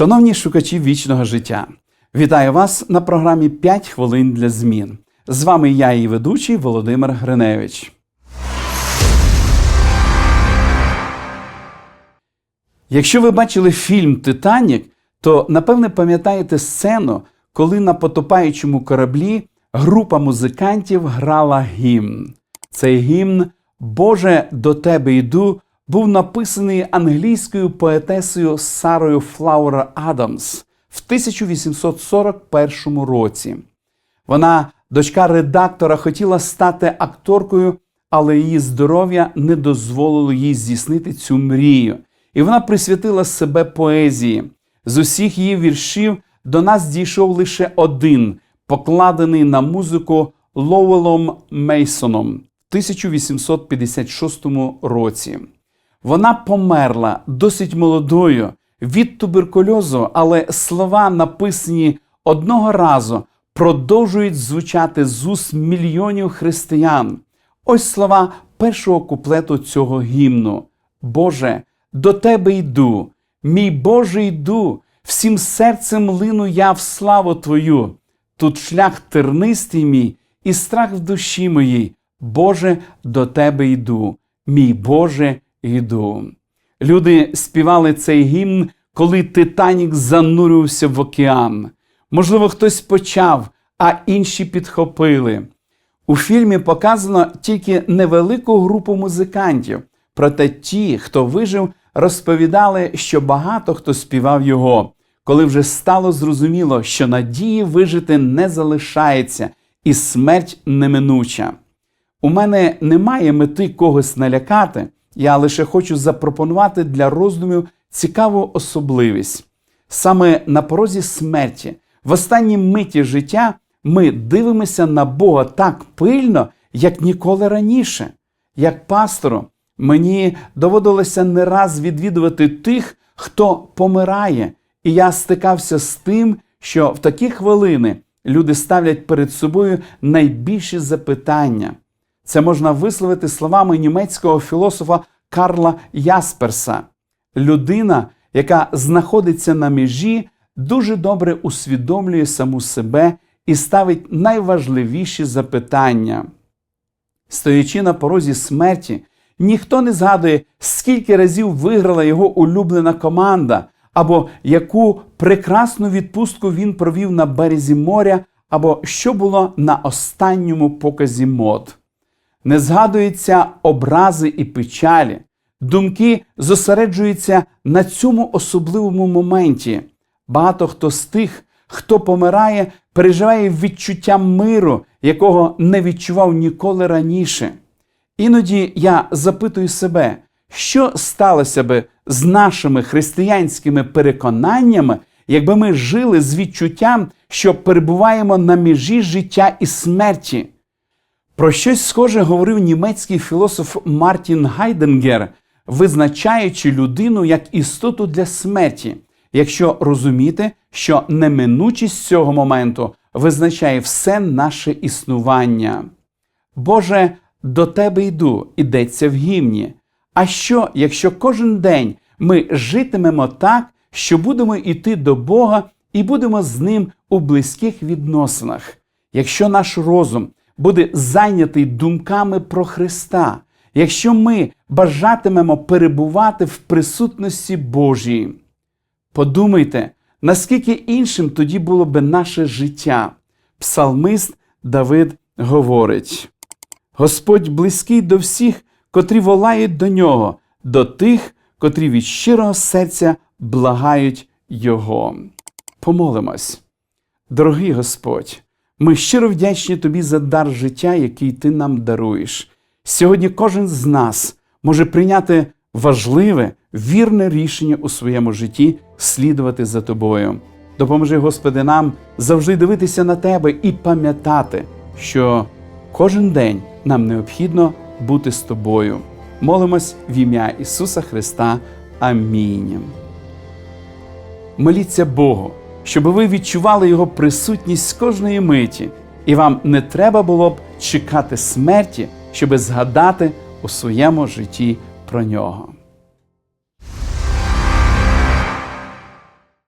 Шановні шукачі вічного життя, вітаю вас на програмі «5 хвилин для змін. З вами я, її ведучий Володимир Гриневич. Якщо ви бачили фільм Титанік, то напевне пам'ятаєте сцену, коли на потопаючому кораблі група музикантів грала гімн. Цей гімн Боже, до тебе йду був написаний англійською поетесою Сарою Флауер Адамс в 1841 році. Вона, дочка редактора, хотіла стати акторкою, але її здоров'я не дозволило їй здійснити цю мрію. І вона присвятила себе поезії. З усіх її віршів до нас дійшов лише один, покладений на музику Лоуелом Мейсоном в 1856 році. Вона померла досить молодою від туберкульозу, але слова, написані одного разу, продовжують звучати з уст мільйонів християн. Ось слова першого куплету цього гімну. Боже, до Тебе йду, мій Боже йду, всім серцем лину я в славу Твою. Тут шлях тернистий мій і страх в душі моїй. Боже, до Тебе йду, мій Боже йду. Люди співали цей гімн, коли Титанік занурювався в океан. Можливо, хтось почав, а інші підхопили. У фільмі показано тільки невелику групу музикантів, проте ті, хто вижив, розповідали, що багато хто співав його, коли вже стало зрозуміло, що надії вижити не залишається і смерть неминуча. У мене немає мети когось налякати, я лише хочу запропонувати для роздумів цікаву особливість. Саме на порозі смерті, в останній миті життя, ми дивимося на Бога так пильно, як ніколи раніше. Як пастору, мені доводилося не раз відвідувати тих, хто помирає, і я стикався з тим, що в такі хвилини люди ставлять перед собою найбільші запитання. Це можна висловити словами німецького філософа Карла Ясперса. Людина, яка знаходиться на межі, дуже добре усвідомлює саму себе і ставить найважливіші запитання. Стоячи на порозі смерті, ніхто не згадує, скільки разів виграла його улюблена команда, або яку прекрасну відпустку він провів на березі моря, або що було на останньому показі мод. Не згадуються образи і печалі, думки зосереджуються на цьому особливому моменті. Багато хто з тих, хто помирає, переживає відчуття миру, якого не відчував ніколи раніше. Іноді я запитую себе, що сталося би з нашими християнськими переконаннями, якби ми жили з відчуттям, що перебуваємо на межі життя і смерті. Про щось схоже говорив німецький філософ Мартін Гайденгер, визначаючи людину як істоту для смерті, якщо розуміти, що неминучість цього моменту визначає все наше існування. Боже, до Тебе йду, ідеться в гімні. А що, якщо кожен день ми житимемо так, що будемо йти до Бога і будемо з Ним у близьких відносинах? Якщо наш розум буде зайнятий думками про Христа, якщо ми бажатимемо перебувати в присутності Божій. Подумайте, наскільки іншим тоді було би наше життя. Псалмист Давид говорить: Господь близький до всіх, котрі волають до нього, до тих, котрі від щирого серця благають Його. Помолимось. Дорогий Господь, ми щиро вдячні Тобі за дар життя, який Ти нам даруєш. Сьогодні кожен з нас може прийняти важливе, вірне рішення у своєму житті слідувати за тобою. Допоможи, Господи, нам завжди дивитися на Тебе і пам'ятати, що кожен день нам необхідно бути з тобою. Молимось в ім'я Ісуса Христа. Амінь. Моліться Богу, щоб ви відчували Його присутність з кожної миті, і вам не треба було б чекати смерті, щоби згадати у своєму житті про нього.